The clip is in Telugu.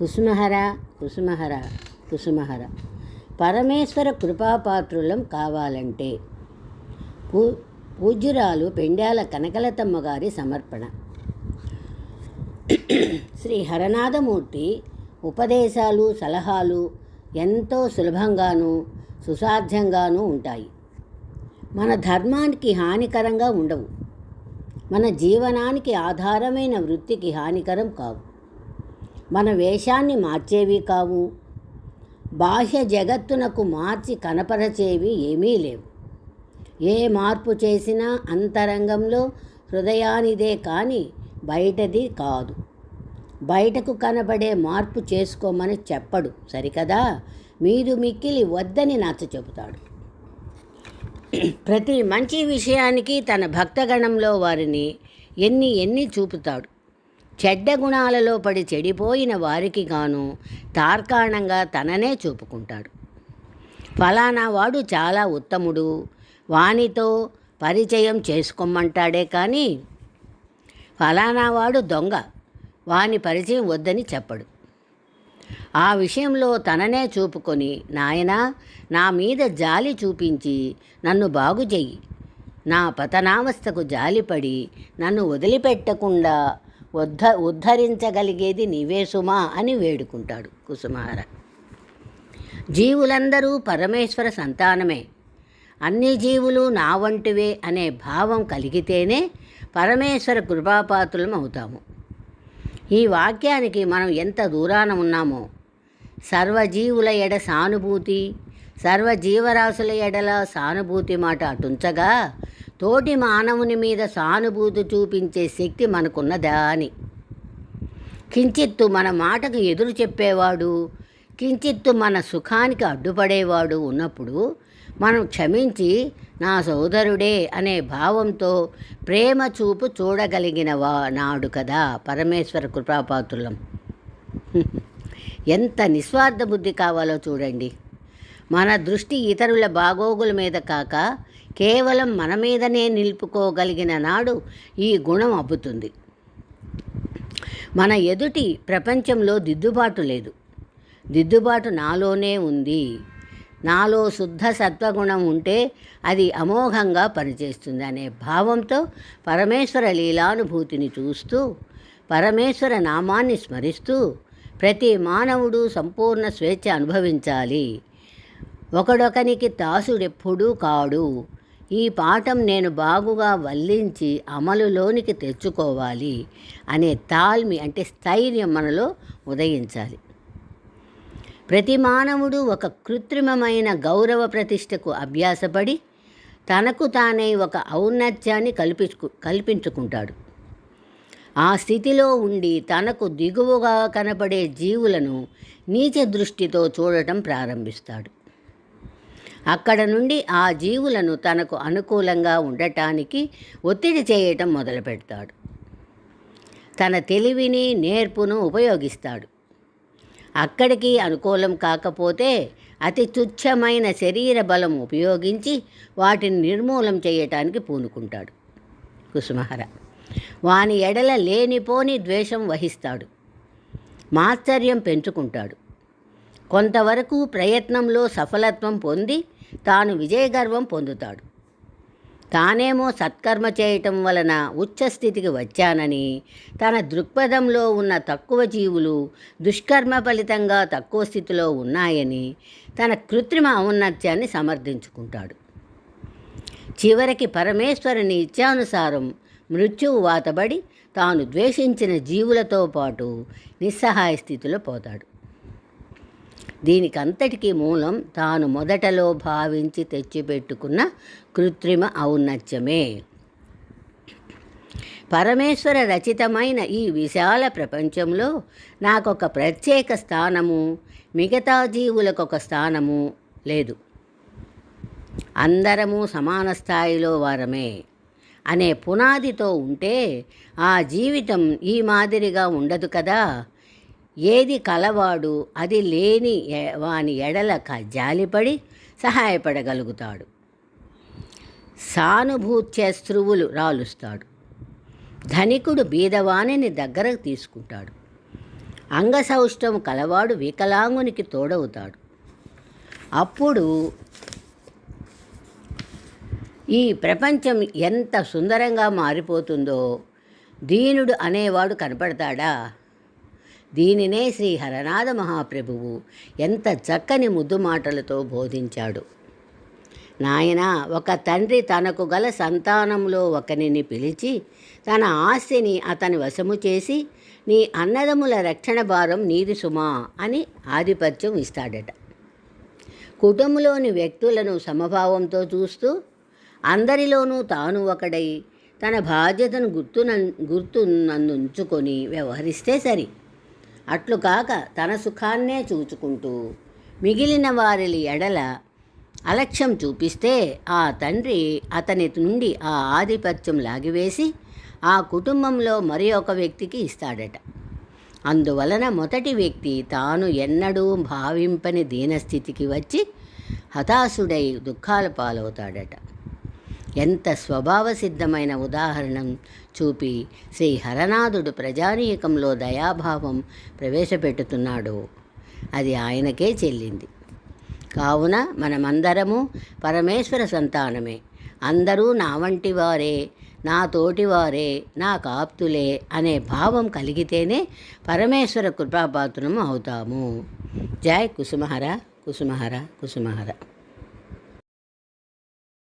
కుసుమహర కుసుమహర కుసుమహర. పరమేశ్వర కృపాపాత్రులం కావాలంటే పూ పూజ్యురాలు పెండ్యాల కనకలతమ్మ గారి సమర్పణ. శ్రీ హరనాథమూర్తి ఉపదేశాలు సలహాలు ఎంతో సులభంగానూ సుసాధ్యంగానూ ఉంటాయి. మన ధర్మానికి హానికరంగా ఉండవు. మన జీవనానికి ఆధారమైన వృత్తికి హానికరం కావు. మన వేషాన్ని మార్చేవి కావు. బాహ్య జగత్తునకు మార్చి కనపరచేవి ఏమీ లేవు. ఏ మార్పు చేసినా అంతరంగంలో హృదయానిదే కానీ బయటది కాదు. బయటకు కనబడే మార్పు చేసుకోమని చెప్పడు సరికదా? మీరు మిక్కిలి వద్దని నచ్చ చెబుతాడు. ప్రతి మంచి విషయానికి తన భక్తగణంలో వారిని ఎన్ని ఎన్ని చూపుతాడు. చెడ్డ గుణాలలో పడి చెడిపోయిన వారికి గాను తార్కాణంగా తననే చూపుకుంటాడు. ఫలానా వాడు చాలా ఉత్తముడు వానితో పరిచయం చేసుకోమంటాడే కానీ ఫలానా వాడు దొంగ వాని పరిచయం వద్దని చెప్పడు. ఆ విషయంలో తననే చూపుకొని నాయనా నా మీద జాలి చూపించి నన్ను బాగు చెయ్యి నా పతనావస్థకు జాలిపడి నన్ను వదిలిపెట్టకుండా ఉద్ధ ఉద్ధరించగలిగేది నీవే సుమా అని వేడుకుంటాడు కుసుమార. జీవులందరూ పరమేశ్వర సంతానమే. అన్ని జీవులు నా వంటివే అనే భావం కలిగితేనే పరమేశ్వర కృపాపాత్రులం అవుతాము. ఈ వాక్యానికి మనం ఎంత దూరాన ఉన్నామో. సర్వజీవుల ఎడ సానుభూతి సర్వజీవరాశుల ఎడల సానుభూతి మాట అటుంచగా తోటి మానవుని మీద సానుభూతి చూపించే శక్తి మనకున్నదా అని. కించిత్తు మన మాటకు ఎదురు చెప్పేవాడు కించిత్తు మన సుఖానికి అడ్డుపడేవాడు ఉన్నప్పుడు మనం క్షమించి నా సోదరుడే అనే భావంతో ప్రేమ చూపు చూడగలిగిన వా నాడు కదా పరమేశ్వర కృపాపాత్రులం. ఎంత నిస్వార్థ బుద్ధి కావాలో చూడండి. మన దృష్టి ఇతరుల బాగోగుల మీద కాక కేవలం మన మీదనే నిలుపుకోగలిగిన నాడు ఈ గుణం అబ్బుతుంది. మన ఎదుటి ప్రపంచంలో దిద్దుబాటు లేదు. దిద్దుబాటు నాలోనే ఉంది. నాలో శుద్ధ సత్వగుణం ఉంటే అది అమోఘంగా పనిచేస్తుంది అనే భావంతో పరమేశ్వర లీలానుభూతిని చూస్తూ పరమేశ్వర నామాన్ని స్మరిస్తూ ప్రతి మానవుడు సంపూర్ణ స్వేచ్ఛ అనుభవించాలి. ఒకడొకనికి దాసుడెప్పుడూ కాడు. ఈ పాఠం నేను బాగుగా వల్లించి అమలులోనికి తెచ్చుకోవాలి అనే తాల్మి అంటే స్థైర్యం మనలో ఉదయించాలి. ప్రతి మానవుడు ఒక కృత్రిమమైన గౌరవ ప్రతిష్టకు అభ్యాసపడి తనకు తానే ఒక ఔన్నత్యాన్ని కల్పించుకు కల్పించుకుంటాడు. ఆ స్థితిలో ఉండి తనకు దిగువగా కనపడే జీవులను నీచ దృష్టితో చూడటం ప్రారంభిస్తాడు. అక్కడ నుండి ఆ జీవులను తనకు అనుకూలంగా ఉండటానికి ఒత్తిడి చేయటం మొదలు పెడతాడు తన తెలివిని నేర్పును ఉపయోగిస్తాడు. అక్కడికి అనుకూలం కాకపోతే అతి తుచ్చమైన శరీర బలం ఉపయోగించి వాటిని నిర్మూలం చేయటానికి పూనుకుంటాడు. కుసుమహర. వాని ఎడల లేనిపోని ద్వేషం వహిస్తాడు. మాత్సర్యం పెంచుకుంటాడు. కొంతవరకు ప్రయత్నంలో సఫలత్వం పొంది తాను విజయగర్వం పొందుతాడు. తానేమో సత్కర్మ చేయటం వలన ఉచ్చస్థితికి వచ్చానని తన దృక్పథంలో ఉన్న తక్కువ జీవులు దుష్కర్మ ఫలితంగా తక్కువ స్థితిలో ఉన్నాయని తన కృత్రిమ ఔన్నత్యాన్ని సమర్థించుకుంటాడు. చివరికి పరమేశ్వరుని ఇచ్చానుసారం మృత్యువు వాతబడి తాను ద్వేషించిన జీవులతో పాటు నిస్సహాయ స్థితిలో పోతాడు. దీనికంతటికీ మూలం తాను మొదటలో భావించి తెచ్చిపెట్టుకున్న కృత్రిమ ఔన్నత్యమే. పరమేశ్వర రచితమైన ఈ విశాల ప్రపంచంలో నాకొక ప్రత్యేక స్థానము మిగతా జీవులకు ఒక స్థానము లేదు. అందరము సమాన స్థాయిలో వారమే. అనే పునాదితో ఉంటే ఆ జీవితం ఈ మాదిరిగా ఉండదు కదా. ఏది కలవాడు అది లేని ఎ- వాని ఎడల క- జాలిపడి సహాయపడగలుగుతాడు. సానుభూత్యస్త్రువులు రాలుస్తాడు. ధనికుడు బీదవాణిని దగ్గరకు తీసుకుంటాడు. అంగసౌష్టం కలవాడు వికలాంగునికి తోడవుతాడు. అప్పుడు ఈ ప్రపంచం ఎంత సుందరంగా మారిపోతుందో దీనుడు అనేవాడు కనపడతాడా? దీనినే శ్రీ హరనాథ మహాప్రభువు ఎంత చక్కని ముద్దు మాటలతో బోధించాడు. నాయన ఒక తండ్రి తనకు గల సంతానంలో ఒకనిని పిలిచి తన ఆస్తిని అతని వశము చేసి నీ అన్నదముల రక్షణ భారం నీది సుమా అని ఆధిపత్యం ఇస్తాడట. కుటుంబంలోని వ్యక్తులను సమభావంతో చూస్తూ అందరిలోనూ తాను ఒకడై తన బాధ్యతను గుర్తున ఉంచుకొని వ్యవహరిస్తే సరి. అట్లుకాక తన సుఖాన్నే చూచుకుంటూ మిగిలిన వారి ఎడల అలక్ష్యం చూపిస్తే ఆ తండ్రి అతని నుండి ఆ ఆధిపత్యం లాగివేసి ఆ కుటుంబంలో మరి ఒక వ్యక్తికి ఇస్తాడట. అందువలన మొదటి వ్యక్తి తాను ఎన్నడూ భావింపని దీనస్థితికి వచ్చి హతాశుడై దుఃఖాల పాలవుతాడట. ఎంత స్వభావ సిద్ధమైన ఉదాహరణ చూపి శ్రీ హరనాథుడు ప్రజానీయకంలో దయాభావం ప్రవేశపెట్టుతున్నాడు. అది ఆయనకే చెల్లింది. కావున మనమందరము పరమేశ్వర సంతానమే. అందరూ నా వంటి వారే నా తోటివారే నా కాప్తులే అనే భావం కలిగితేనే పరమేశ్వర కృపాపాత్రము అవుతాము. జై కుసుమహర కుసుమహర కుసుమహర.